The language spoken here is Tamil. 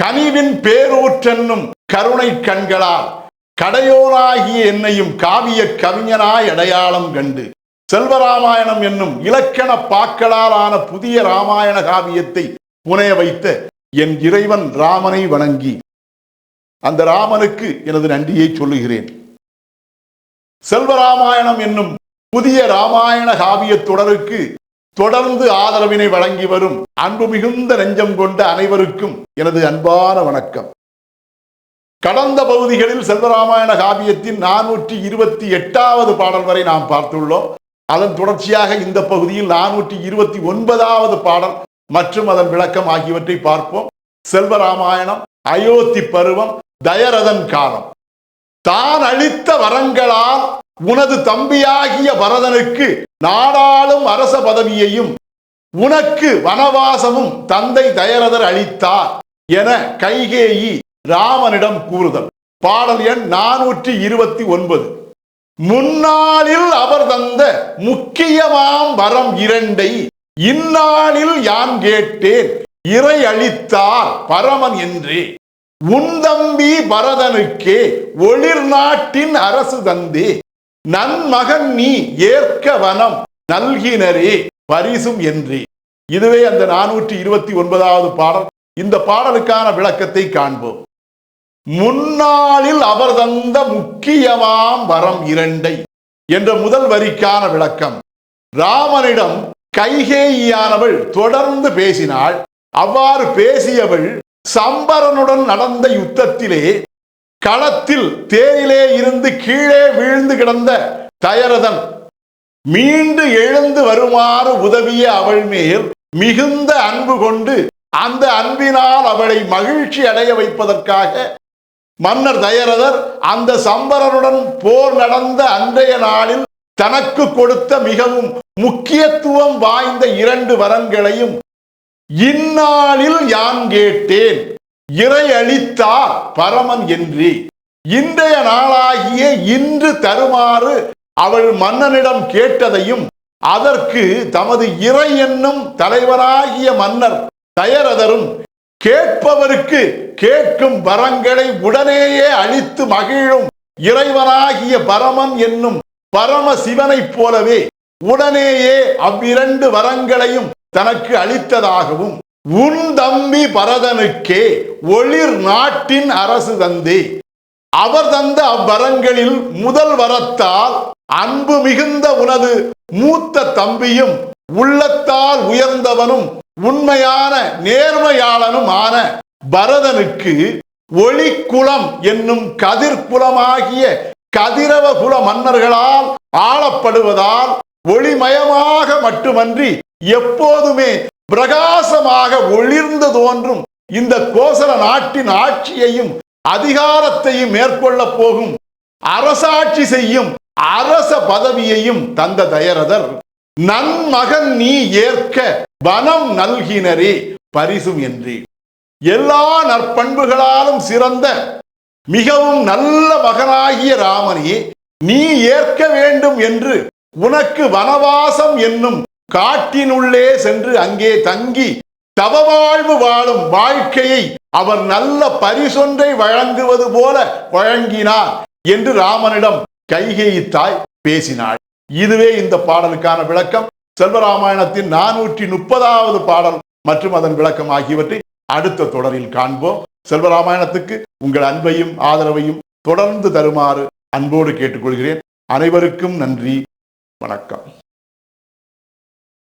கனிவின் பேரூற்றென்னும் கருணை கண்களால் கடையோனாகிய என்னையும் காவிய கவிஞனாய் அடையாளம் கண்டு. செல்வராமாயணம் என்னும் இலக்கண பாக்களாலான புதிய ராமாயண காவியத்தை புனைய வைத்த என் இறைவன் ராமனை வணங்கி அந்த ராமனுக்கு எனது நன்றியை சொல்லுகிறேன். செல்வராமாயணம் என்னும் புதிய ராமாயண காவிய தொடருக்கு தொடர்ந்து ஆதரவினை வழங்கி வரும் அன்பு மிகுந்த நெஞ்சம் கொண்ட அனைவருக்கும் எனது அன்பான வணக்கம். கடந்த பகுதிகளில் செல்வராமாயண காவியத்தின் நானூற்றி இருபத்தி எட்டாவது பாடல் வரை நாம் பார்த்துள்ளோம். அதன் தொடர்ச்சியாக இந்த பகுதியில் நானூற்றி இருபத்தி ஒன்பதாவது பாடல் மற்றும் அதன் விளக்கம் ஆகியவற்றை பார்ப்போம். செல்வராமாயணம் அயோத்தி பருவம் தயரதன் காலம். தான் அளித்த வரங்களால் உனது தம்பியாகிய பரதனுக்கு நாடாளும் அரச பதவியையும் உனக்கு வனவாசமும் தந்தை தயரதர் அளித்தார் என கைகேயி ராமனிடம் கூறுதல். பாடல் எண் நானூற்றி இருபத்தி ஒன்பது முன்னாளில் அவர் தந்த முக்கியமாம் வரம் இரண்டை இந்நாளில் யான் கேட்டேன். இறை அளித்தார் பரமன் என்றே. உன் தம்பி பரதனுக்கே ஒளிர் நாட்டின் அரசு தந்தே. நன்மகன் நீ ஏற்க வனம் நல்கினரே பரிசும் என்றே. இதுவே அந்த நானூற்றி இருபத்தி ஒன்பதாவது பாடல். இந்த பாடலுக்கான விளக்கத்தை காண்போம். முன்னாளில் அவர் தந்த முக்கியமாம் வரம் இரண்டை என்ற முதல் வரிக்கான விளக்கம். ராமனிடம் கைகேயியானவள் தொடர்ந்து பேசினாள். அவ்வாறு பேசியவள் சம்பரனுடன் நடந்த யுத்தத்திலே களத்தில் தேரிலே இருந்து கீழே வீழ்ந்து கிடந்த தயரதன் மீண்டு எழுந்து வருமாறு உதவிய அவள் மேல் மிகுந்த அன்பு கொண்டு அந்த அன்பினால் அவளை மகிழ்ச்சி அடைய வைப்பதற்காக மன்னர் தயரதர் அந்த சம்பரனுடன் போர் நடந்த அன்றைய நாளில் தனக்கு கொடுத்த மிகவும் முக்கியத்துவம் வாய்ந்த இரண்டு வரங்களையும் இந்நாளில் யான் கேட்டேன்? இறை அளித்தார் பரமன் என்றே. இன்றைய நாளாகிய இன்று தருமாறு அவள் மன்னனிடம் கேட்டதையும் அதற்கு தமது இறை என்னும் தலைவராகிய மன்னர் தயரதரும் கேட்பவருக்கு கேட்கும் வரங்களை உடனேயே அளித்து மகிழும் இறைவனாகிய பரமன் என்னும் பரம சிவனைப் போலவே உடனேயே அவ்விரண்டு வரங்களையும் தனக்கு அளித்ததாகவும் உன் தம்பி பரதனுக்கே ஒளிர் நாட்டின் அரசு தந்தே. அவர் தந்த அவ்வரங்களில் முதல் வரத்தால் அன்பு மிகுந்த உனது மூத்த தம்பியும் உள்ளத்தால் உயர்ந்தவனும் உண்மையான நேர்மையாளனும் ஆன பரதனுக்கு ஒளிக்குலம் என்னும் கதிர்குலமாகிய கதிரவ குல மன்னர்களால் ஆளப்படுவதால் ஒளிமயமாக மட்டுமன்றி எப்போதுமே பிரகாசமாக ஒளிர்ந்து தோன்றும். இந்த கோசல நாட்டின் ஆட்சியையும் அதிகாரத்தையும் மேற்கொள்ள போகும். அரசாட்சி செய்யும் அரச பதவியையும் தந்த தயரதர். நன்மகன் நீ ஏற்க வனம் நல்கினரே பரிசும் என்றே. எல்லா நற்பண்புகளாலும் சிறந்த மிகவும் நல்ல மகனாகிய ராமனே நீ ஏற்க வேண்டும் என்று உனக்கு வனவாசம் என்னும் காட்டினுள்ளே சென்று அங்கே தங்கி தவவாழ்வு வாழும் வாழ்க்கையை அவர் நல்ல பரிசொன்றை வழங்குவது போல வழங்கினார் என்று ராமனிடம் கைகேயி தாய் பேசினாள். இதுவே இந்த பாடலுக்கான விளக்கம். செல்வராமாயணத்தின் நானூற்றி முப்பதாவது பாடல் மற்றும் அதன் விளக்கம் ஆகியவற்றை அடுத்த தொடரில் காண்போம். செல்வராமாயணத்துக்கு உங்கள் அன்பையும் ஆதரவையும் தொடர்ந்து தருமாறு அன்போடு கேட்டுக்கொள்கிறேன். அனைவருக்கும் நன்றி. வணக்கம்.